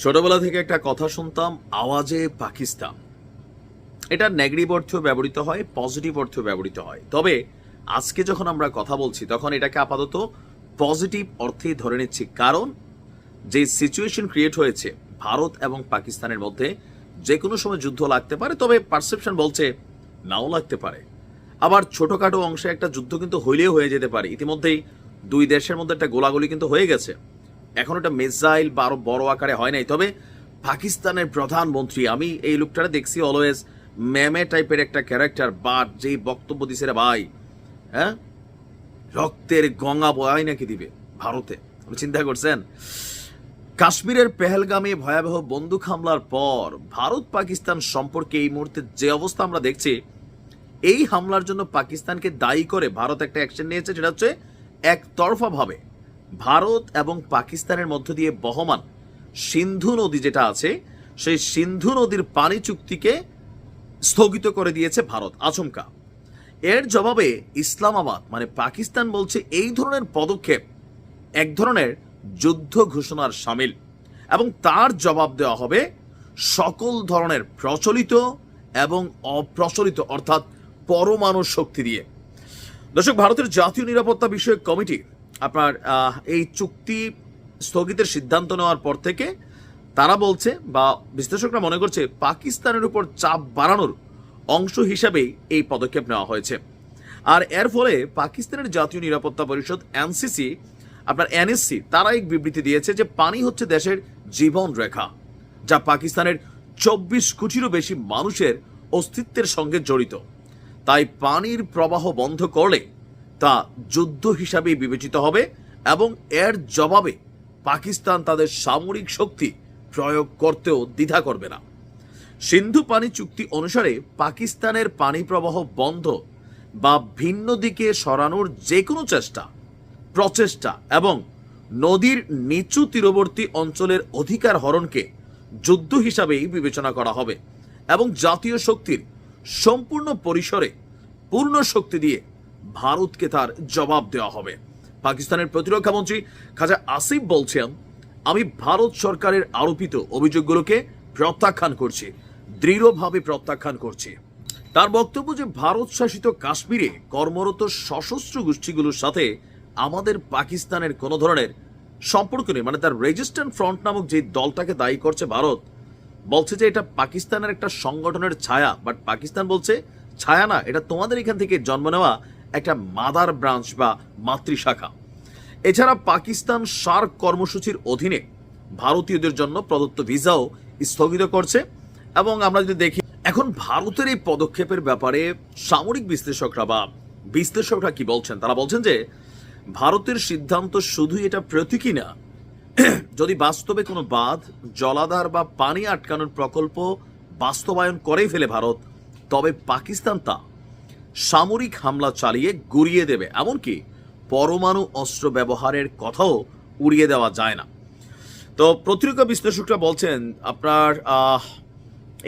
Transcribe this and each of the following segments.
ছোটবেলা থেকে একটা কথা শুনতাম, আওয়াজে পাকিস্তান। এটা নেগেটিভ অর্থেও ব্যবহৃত হয় পজিটিভ অর্থেও ব্যবহৃত হয়। তবে আজকে যখন আমরা কথা বলছি, তখন এটাকে আপাতত পজিটিভ অর্থেই ধরে নিচ্ছি। কারণ যে সিচুয়েশন ক্রিয়েট হয়েছে, ভারত এবং পাকিস্তানের মধ্যে যে কোনো সময় যুদ্ধ লাগতে পারে, তবে পারসেপশন বলছে নাও লাগতে পারে। আবার ছোটখাটো অংশে একটা যুদ্ধ কিন্তু হইলেও হয়ে যেতে পারে। ইতিমধ্যেই দুই দেশের মধ্যে একটা গোলাগুলি কিন্তু হয়ে গেছে। এখন এটা মিসাইল বা আরও বড় আকারে হয় নাই। তবে পাকিস্তানের প্রধানমন্ত্রী, আমি এই লোকটারে দেখছি অলওয়েজ ম্যামে টাইপের একটা ক্যারেক্টার বাট যেই বক্তব্য দিছে রে ভাই হ্যাঁ? রক্তের গঙ্গা বয় নাকি দিবে ভারতে? আপনি চিন্তা করছেন? কাশ্মীরের পেহেলগামে ভয়াবহ বন্দুক হামলার পর ভারত পাকিস্তান সম্পর্কে এই মুহূর্তে যে অবস্থা আমরা দেখছি, এই হামলার জন্য পাকিস্তানকে দায়ী করে ভারত একটা অ্যাকশন নিয়েছে যেটা হচ্ছে একতরফা ভাবে ভারত এবং পাকিস্তানের মধ্য দিয়ে বহমান সিন্ধু নদী যেটা আছে, সেই সিন্ধু নদীর পানি চুক্তিকে স্থগিত করে দিয়েছে ভারত। আচমকা। এর জবাবে ইসলামাবাদ মানে পাকিস্তান বলছে এই ধরনের পদক্ষেপ এক ধরনের যুদ্ধ ঘোষণার সামিল এবং তার জবাব দেওয়া হবে সকল ধরনের প্রচলিত এবং অপ্রচলিত, অর্থাৎ পরমাণু শক্তি দিয়ে। দর্শক, ভারতের জাতীয় নিরাপত্তা বিষয়ক কমিটি আপনার এই চুক্তি স্থগিতের সিদ্ধান্ত নেওয়ার পর থেকে তারা বলছে বা বিশ্লেষকরা মনে করছে পাকিস্তানের উপর চাপ বাড়ানোর অংশ হিসাবেই এই পদক্ষেপ নেওয়া হয়েছে। আর এর ফলে পাকিস্তানের জাতীয় নিরাপত্তা পরিষদ এনসিসি, আপনার এনএসসি, তারা এক বিবৃতি দিয়েছে যে পানি হচ্ছে দেশের জীবন রেখা, যা পাকিস্তানের চব্বিশ কোটিরও বেশি মানুষের অস্তিত্বের সঙ্গে জড়িত। তাই পানির প্রবাহ বন্ধ করলে তা যুদ্ধ হিসাবেই বিবেচিত হবে এবং এর জবাবে পাকিস্তান তাদের সামরিক শক্তি প্রয়োগ করতেও দ্বিধা করবে না। সিন্ধু পানি চুক্তি অনুসারে পাকিস্তানের পানি প্রবাহ বন্ধ বা ভিন্ন দিকে সরানোর যে কোনো চেষ্টা, প্রচেষ্টা এবং নদীর নিচু তীরবর্তী অঞ্চলের অধিকার হরণকে যুদ্ধ হিসাবেই বিবেচনা করা হবে এবং জাতীয় শক্তির সম্পূর্ণ পরিসরে পূর্ণ শক্তি দিয়ে ভারতকে তার জবাব দেওয়া হবে। পাকিস্তানের প্রতিরক্ষা মন্ত্রী খাজা আসিফ বলছেন, আমি ভারত সরকারের আরোপিত অভিযোগগুলোকে প্রত্যাখ্যান করছি, দৃঢ়ভাবে প্রত্যাখ্যান করছি। তার বক্তব্য যে ভারত শাসিত কাশ্মীরে কর্মরত সশস্ত্র গোষ্ঠীগুলোর সাথে আমাদের পাকিস্তানের কোনো ধরনের সম্পর্ক নেই মানে তার রেজিস্ট্যান্ট ফ্রন্ট নামক যে দলটাকে দায়ী করছে ভারত, বলছে যে এটা পাকিস্তানের একটা সংগঠনের ছায়া বাট পাকিস্তান বলছে, ছায়া না, এটা তোমাদের এখান থেকে জন্ম নেওয়া একটা মাদার ব্রাঞ্চ বা মাতৃশাখা। এছাড়া পাকিস্তান সার্ক কর্মসূচির অধীনে ভারতীয়দের জন্য প্রদত্ত ভিসাও স্থগিত করছে এবং আমরা যদি দেখি, এখন ভারতের এই পদক্ষেপের ব্যাপারে সামরিক বিশ্লেষকরা বা বিশ্লেষকরা কি বলছেন? তারা বলছেন যে, ভারতের সিদ্ধান্ত শুধুই এটা প্রতীকী না। যদি বাস্তবে কোনো বাঁধ, জলাধার বা পানি আটকানোর প্রকল্প বাস্তবায়ন করে ফেলে ভারত, তবে পাকিস্তান তা সামরিক হামলা চালিয়ে গুড়িয়ে দেবে, এমনকি পরমাণু অস্ত্র ব্যবহারের কথাও উড়িয়ে দেওয়া যায় না। তো প্রতিরক্ষা বিশ্লেষকরা বলছেন, আপনার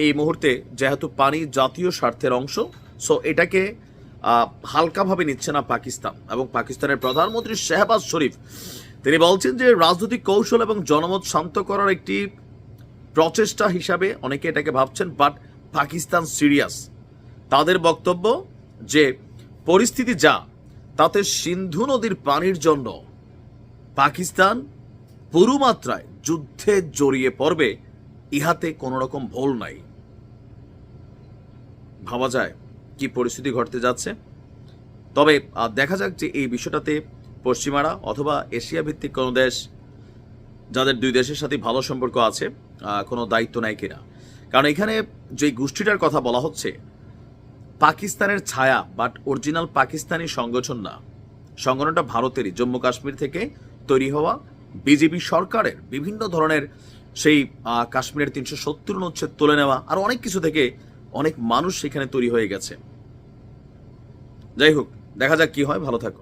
এই মুহূর্তে যেহেতু পানি জাতীয় স্বার্থের অংশ, সো এটাকে হালকাভাবে নিচ্ছে না পাকিস্তান। এবং পাকিস্তানের প্রধানমন্ত্রী শেহবাজ শরীফ, তিনি বলছেন যে রাজনৈতিক কৌশল এবং জনমত শান্ত করার একটি প্রচেষ্টা হিসাবে অনেকে এটাকে ভাবছেন, বাট পাকিস্তান সিরিয়াস। তাদের বক্তব্য যে পরিস্থিতি যা, তাতে সিন্ধু নদীর পানির জন্য পাকিস্তান পুরুমাত্রায় যুদ্ধে জড়িয়ে পড়বে, ইহাতে কোনো রকম ভুল নাই। ভাবা যায় কি পরিস্থিতি ঘটতে যাচ্ছে। তবে দেখা যাক যে এই বিষয়টাতে পশ্চিমারা অথবা এশিয়া ভিত্তিক কোনো দেশ, যাদের দুই দেশের সাথে ভালো সম্পর্ক আছে কোনো দায়িত্ব নেয় কিনা। কারণ এখানে যে গোষ্ঠীটার কথা বলা হচ্ছে পাকিস্তানের ছায়া বাট অরিজিনাল পাকিস্তানি সংগঠন না। সংগঠনটা ভারতেরই, জম্মু কাশ্মীর থেকে তৈরি হওয়া বিজেপি সরকারের বিভিন্ন ধরনের সেই কাশ্মীরের তিনশো সত্তর অনুচ্ছেদ তুলে নেওয়া, আর অনেক কিছু থেকে অনেক মানুষ সেখানে তৈরি হয়ে গেছে। যাই হোক, দেখা যাক কি হয়, ভালো থাকো।